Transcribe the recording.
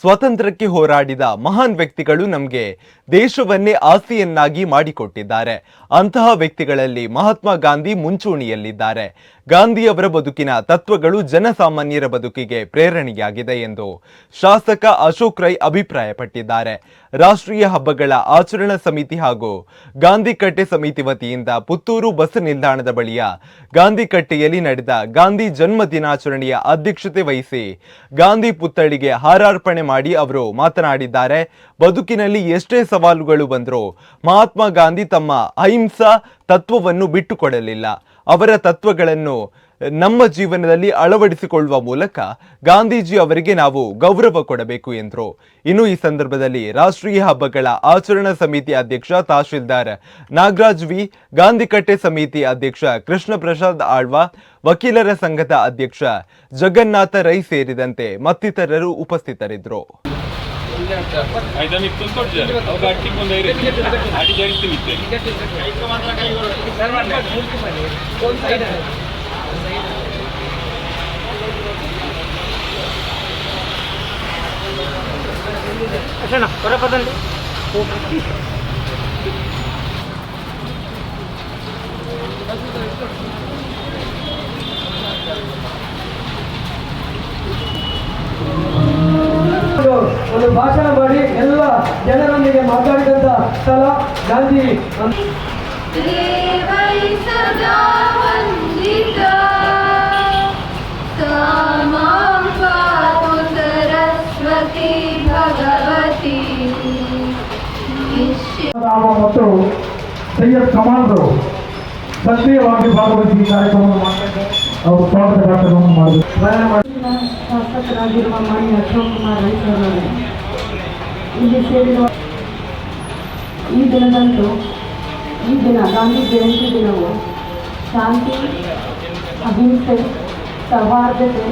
ಸ್ವಾತಂತ್ರ್ಯಕ್ಕೆ ಹೋರಾಡಿದ ಮಹಾನ್ ವ್ಯಕ್ತಿಗಳು ನಮಗೆ ದೇಶವನ್ನೇ ಆಸ್ತಿಯನ್ನಾಗಿ ಮಾಡಿಕೊಟ್ಟಿದ್ದಾರೆ. ಅಂತಹ ವ್ಯಕ್ತಿಗಳಲ್ಲಿ ಮಹಾತ್ಮ ಗಾಂಧಿ ಮುಂಚೂಣಿಯಲ್ಲಿದ್ದಾರೆ. ಗಾಂಧಿಯವರ ಬದುಕಿನ ತತ್ವಗಳು ಜನಸಾಮಾನ್ಯರ ಬದುಕಿಗೆ ಪ್ರೇರಣೆಯಾಗಿದೆ ಎಂದು ಶಾಸಕ ಅಶೋಕ್ ರೈ ಅಭಿಪ್ರಾಯಪಟ್ಟಿದ್ದಾರೆ. ರಾಷ್ಟ್ರೀಯ ಹಬ್ಬಗಳ ಆಚರಣಾ ಸಮಿತಿ ಹಾಗೂ ಗಾಂಧಿ ಕಟ್ಟೆ ಸಮಿತಿ ವತಿಯಿಂದ ಪುತ್ತೂರು ಬಸ್ ನಿಲ್ದಾಣದ ಬಳಿಯ ಗಾಂಧಿ ಕಟ್ಟೆಯಲ್ಲಿ ನಡೆದ ಗಾಂಧಿ ಜನ್ಮ ದಿನಾಚರಣೆಯ ಅಧ್ಯಕ್ಷತೆ ವಹಿಸಿ ಗಾಂಧಿ ಪುತ್ಥಳಿಗೆ ಹಾರಾರ್ಪಣೆ ಮಾಡಿ ಅವರು ಮಾತನಾಡಿದ್ದಾರೆ. ಬದುಕಿನಲ್ಲಿ ಎಷ್ಟೇ ಸವಾಲುಗಳು ಬಂದರೂ ಮಹಾತ್ಮ ಗಾಂಧಿ ತಮ್ಮ ಅಹಿಂಸಾ ತತ್ವವನ್ನು ಬಿಟ್ಟುಕೊಡಲಿಲ್ಲ. ಅವರ ತತ್ವಗಳನ್ನು ನಮ್ಮ ಜೀವನದಲ್ಲಿ ಅಳವಡಿಸಿಕೊಳ್ಳುವ ಮೂಲಕ ಗಾಂಧೀಜಿ ಅವರಿಗೆ ನಾವು ಗೌರವ ಕೊಡಬೇಕು ಎಂದರು. ಇನ್ನು ಈ ಸಂದರ್ಭದಲ್ಲಿ ರಾಷ್ಟ್ರೀಯ ಹಬ್ಬಗಳ ಆಚರಣಾ ಸಮಿತಿ ಅಧ್ಯಕ್ಷ ತಹಶೀಲ್ದಾರ್ ನಾಗರಾಜ್ ವಿ, ಗಾಂಧಿಕಟ್ಟೆ ಸಮಿತಿ ಅಧ್ಯಕ್ಷ ಕೃಷ್ಣ ಪ್ರಸಾದ್ ಆಳ್ವ, ವಕೀಲರ ಸಂಘದ ಅಧ್ಯಕ್ಷ ಜಗನ್ನಾಥ ರೈ ಸೇರಿದಂತೆ ಮತ್ತಿತರರು ಉಪಸ್ಥಿತರಿದ್ದರು. ಅಟ್ಟಿಗೆ ಒಂದು ಭಾಷಣ ಮಾಡಿ ಎಲ್ಲ ಜನರೊಂದಿಗೆ ಮಾತಾಡಿದಂತ ಸ್ಥಳ ಗಾಂಧಿ. ಮತ್ತು ಸೈಯದ್ ಕಮಾಲ್ರು ಸಕ್ರಿಯವಾಗಿ ಭಾಗವಹಿಸಿ ಈ ಕಾರ್ಯಕ್ರಮವನ್ನು ಮಾಡಿಕೊಂಡು ಅವರು ಸ್ವಾಗತ ಕಾರ್ಯಕ್ರಮವನ್ನು ಮಾಡಿದರು ಶಾಸಕರಾಗಿರುವ ಮಾನ್ಯ ಅಶೋಕ್ ಕುಮಾರ್ ರೈತರವರು ಇಲ್ಲಿ ಸೇರಿರುವ ಈ ದಿನದಂದು ಈ ದಿನ ಗಾಂಧಿ ಜಯಂತಿ ದಿನವು ಶಾಂತಿ ಅಹಿಂಸೆ ಸೌಹಾರ್ದತೆ